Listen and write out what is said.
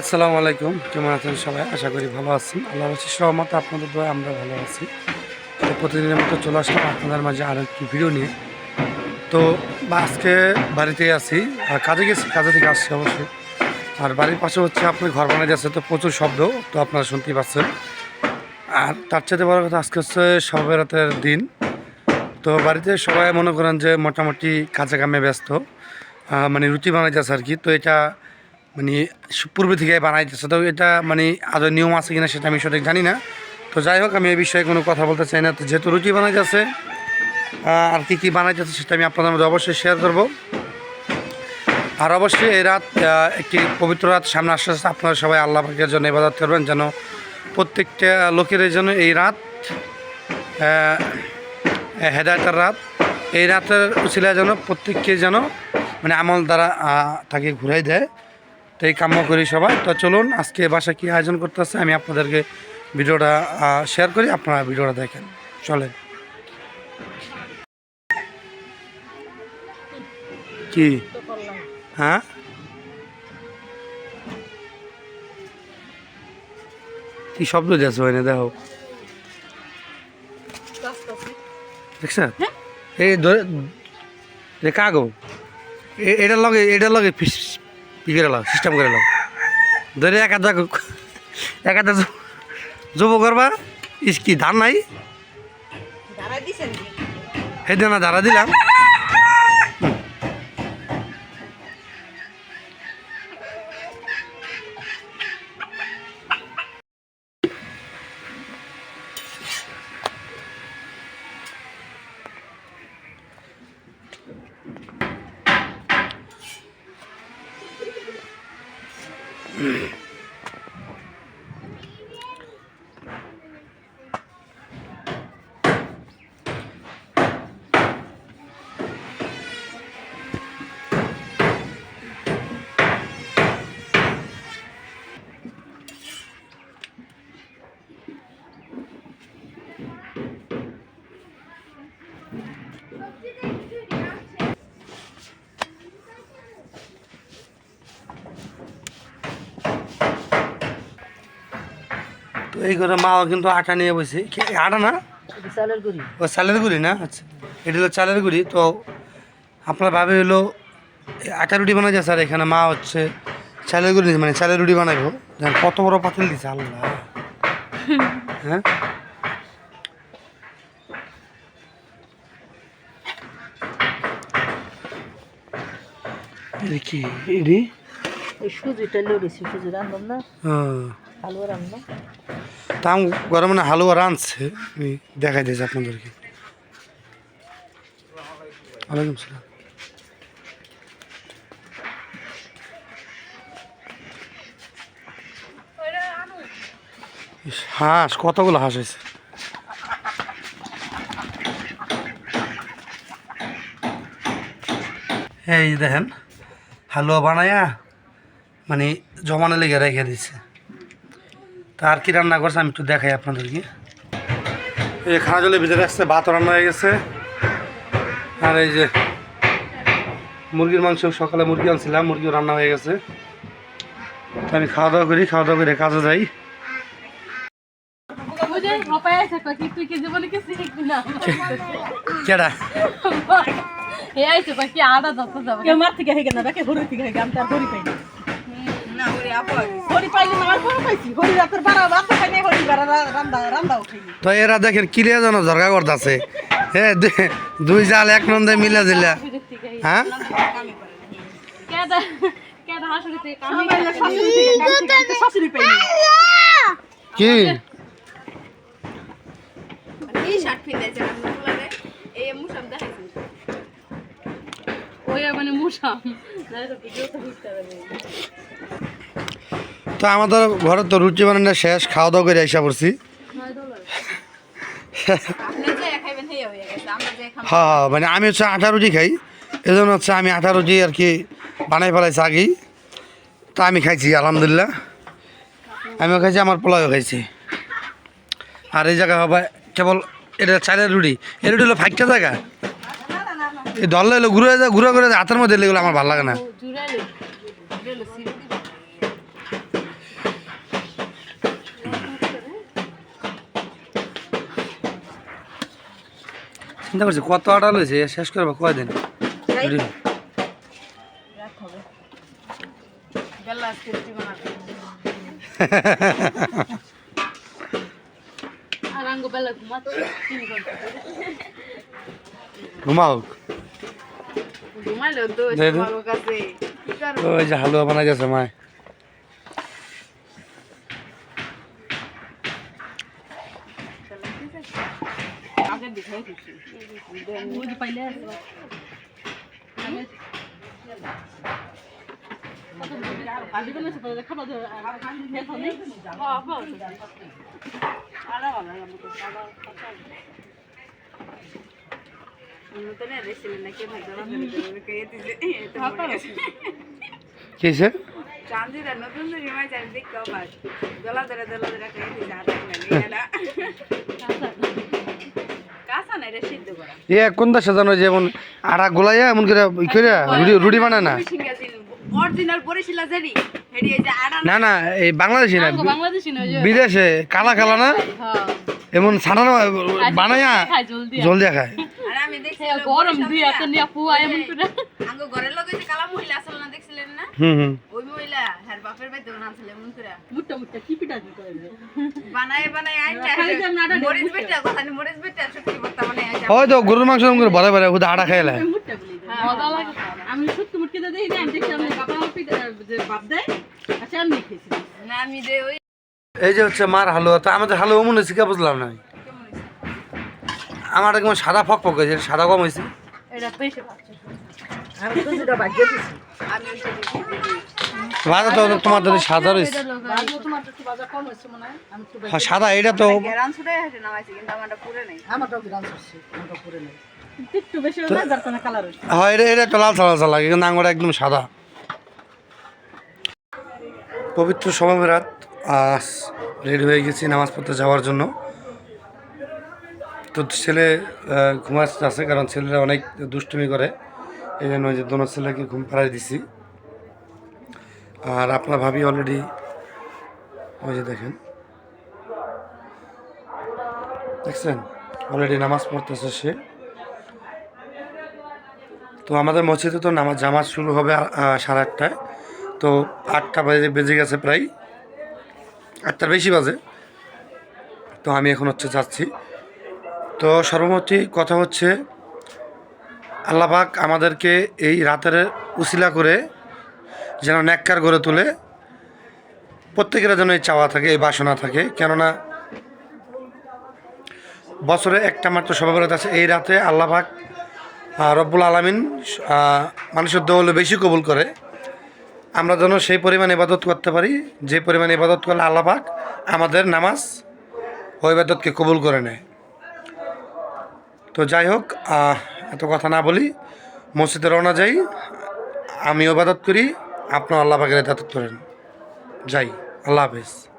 আসসালামু আলাইকুম। কেমন আছেন সবাই? আশা করি ভালো আছেন। আল্লাহ আছি সহমত, আপনাদের দোয়া আমরা ভালো আছি। তো প্রতিদিনের মতো চলে আসলাম আপনাদের মাঝে আরও একটি ভিডিও নিয়ে। তো আজকে বাড়িতে আছি। আর কাজে গেছি, কাজে থেকে আসছি অবশ্যই। আর বাড়ির পাশে হচ্ছে আপনি ঘর বানাই যাচ্ছে তো প্রচুর শব্দ, তো আপনারা শুনতেই পাচ্ছেন। আর তার চাইতে বড় কথা আজকে হচ্ছে সবে রাতের দিন। তো বাড়িতে সবাই মনে করেন যে মোটামুটি কাজে কামে ব্যস্ত। মানে রুটি বানাইতেছে আর কি। তো এটা মানে পূর্বে থেকে বানাইতেছে তো এটা মানে আদৌ নিয়ম আছে কিনা সেটা আমি সঠিক জানি না। তো যাই হোক, আমি এই বিষয়ে কোনো কথা বলতে চাই না। তো যেহেতু রুটি বানাইতেছে আর কি কী বানাইতেছে সেটা আমি আপনাদের মধ্যে অবশ্যই শেয়ার করব। আর অবশ্যই এই রাত একটি পবিত্র রাত সামনে আসতে আসতে আপনারা সবাই আল্লাহ পাকের জন্য ইবাদত করবেন যেন প্রত্যেকটা লোকের জন্য এই রাত হেদায়তের রাত, এই রাতের উচিলা যেন প্রত্যেককে যেন মানে আমল দ্বারা তাকে ঘুরাই দেয়। তো এই কাম্য করি সবাই। তো চলুন আজকে বাসা কী আয়োজন করতেছে আমি আপনাদেরকে ভিডিওটা শেয়ার করি আপনারা ভিডিওটা দেখেন। চলেন। কি? হ্যাঁ? কি শব্দ দিয়েছে হয় না দেখো। দেখছেন? এই ধরে কাগো? এ- এটার লগে এটার লগে ফিস ই করে লাও সিস্টেম করে লাও ধরে এক আধা এক আধা যুব করবা ইস কি ধান নাই? হেদিন না? ধারা দিলাম। এই করে মাও কিন্তু আটা নিয়ে বসে। কে- আটা না? বিশালের গুড়ি। ও চালের গুড়ি না? আচ্ছা। এটা হলো চালের গুড়ি। তো আপনার ভাবে হলো আটা রুটি বানাই যায় স্যার এখানে মা হচ্ছে চালের গুড়ি মানে চালের রুটি বানাইবো। কত বড় পাতিল দিছে আল্লাহ। হ্যাঁ? কি? এডি সুজিটা লড়েছি সুজি রান্ধব না? হালুয়া রান্ধব তা গরম না হালুয়া রাঁধছে। আমি দেখাই দিয়েছি আপনাদেরকে। ওয়ালাইকুম সালাম। হাঁস, কতগুলো হাঁস হয়েছে? এই দেখেন, হালুয়া বানায়া মানে জমানো লেগে রেখে দিচ্ছে তা আর কি রান্না করছে আমি একটু দেখাই আপনাদেরকে। এই খানা জলে ভিজে রাখছে ভাত রান্না হয়ে গেছে। আর এই যে মুরগির মাংস সকালে মুরগি আনছিলাম মুরগিও রান্না হয়ে গেছে। আমি খাওয়া দাওয়া করি খাওয়া দাওয়া করে কাজে যাই। কেডা? এই আইছে বাকি আড়া যাচ্ছে যাবে। কে মার থেকে হয়ে গেল বাকি হরু থেকে হয়ে গেল আমি তার হরি পাই তো এরা দেখেন কিলিয়া যেন ঝরকা করতেছে। দুই জাল এক নন্দে মিলা দিলা। হ্যাঁ? কি? মানে মুসাম তো আমাদের ঘরে তো রুটি বানানো শেষ খাওয়া দাওয়া করে আইসা পড়ছি। হেয়া হয়ে গেছে আমরা যে খাম মানে আমি হচ্ছে আটা রুটি খাই এই জন্য হচ্ছে আমি আটা রুটি আর কি বানাই ফেলাইছি আগেই। তা আমি খাইছি আলহামদুলিল্লাহ। আমিও খাইছি আমার পোলাও খাইছি। আর এই জায়গা হবে কেবল এটা চালের রুটি। এই রুটি হলো ফাইকটা জায়গা। এই দল এলো ঘুরে যায় ঘুরে ঘুরে যায় হাতের মধ্যে এগুলো আমার ভালো লাগে না। চিন্তা করছি কত আটা লইছে? শেষ করব কয়দিন? রুটি রাত হবে বেলা আজকে রুটি বানাতে আর আঙ্গো বেলা ঘুমাচ্ছে তিন ঘণ্টা ঘুমাও ঘুমাইলো তো দে দে। ভালো কাছে কি করব ওই যে হালুয়া বানা গেছে মায় আগের দিকে হয়ে গেছি বুঝ পাইলে কালি বলে সে খাবার খাবার নেই হ্যাঁ হ্যাঁ আরে ভালো আমাকে খাবার নতুন এসেছিলেন নাকি ভাই জানা করে কে দিছে এটা মনে কিসে চান্দিরা নতুন তো রিমাই চাই দেখ কাও বাস গলা ধরে ধরে ধরে কে দিছে হাতে এ কোন দেশে জানো যেমন আটা গোলাইয়া এমন করে ই করে রুটি রুটি বানায় না? অরিজিনাল বরিশিলা জেরি। হেডি এই যে আড়া না না এই বাংলাদেশি না বিদেশে কালা কালা না? হ্যাঁ। এমন ছাড়ানো বানাইয়া জল দিয়া। খায়। আর আমি দেখছি গরম দুই হাতে নিয়ে পুয়া এমন করে। আঙ্গ ঘরের লগে যে কালা মহিলা আসল না দেখছিলেন না? হুম হুম। করে মুট্টা মুট্টা কি বানায় বানায় আইটা মরিচ কথা নি মরিচ মানে আইটা ওই তো গরুর মাংস করে ভরে ভরে হুদা আটা খাইলে মুট্টা বলি মজা লাগে। আমি সত্যি মুটকে দিয়ে দিই না আমি দেখছি আমি বাবা আমার পিঠা যে বাপ দেয় আচ্ছা আমি খেয়েছি। না আমি দে ওই এই যে হচ্ছে মার হালুয়া তো আমাদের হালুয়া মনে হচ্ছে কে বুঝলাম না। আমার কেমন সাদা ফক ফক হয়েছে সাদা কম হয়েছে। এটা বেশি আমি তো যেটা দিছি। আমি দিদি তো তোমার ধরে সাদা রয়েছে। বাজার হয়, সাদা, এটা তো হয়ে, এটা এটা তো লাল লাল লাগে, কিন্তু আঙুরটা একদম সাদা। পবিত্র সময় রাত, আজ রেডি হয়ে গেছি নামাজ পড়তে যাওয়ার জন্য। তো ছেলে ঘুমাচ্ছে আছে কারণ ছেলেরা অনেক দুষ্টুমি করে। এই জন্য ওই যে দোনো ছেলেকে ঘুম পাড়াই দিছি। আর আপনার ভাবি অলরেডি ওই যে দেখেন। দেখছেন? অলরেডি নামাজ পড়তেছে সে। তো আমাদের মসজিদে তো নামাজ জামাজ শুরু হবে সাড়ে আটটায়। তো আটটা বাজে, বেজে গেছে প্রায়। আটটার বেশি বাজে। তো আমি এখন হচ্ছে যাচ্ছি। তো সর্বমোটি কথা হচ্ছে আল্লাপাক আমাদেরকে এই রাতের উসিলা করে যেন ন্যাক্কার গড়ে তোলে। প্রত্যেকের যেন এই চাওয়া থাকে এই বাসনা থাকে। কেননা বছরে একটা মাত্র সভাবরত আছে। এই রাতে আল্লাপাক আহ, রব্বুল আলমিন মানুষের দৌল বেশি কবুল করে। আমরা যেন সেই পরিমাণ ইবাদত করতে পারি যে পরিমাণ ইবাদত করলে আল্লাহ পাক আমাদের নামাজ ও ইবাদতকে কবুল করে নেয়। তো যাই হোক এত কথা না বলি মসজিদে রওনা যাই আমি ইবাদত করি। আপনার আল্লাহ পাকের ইবাদত করেন। যাই আল্লাহ হাফেজ।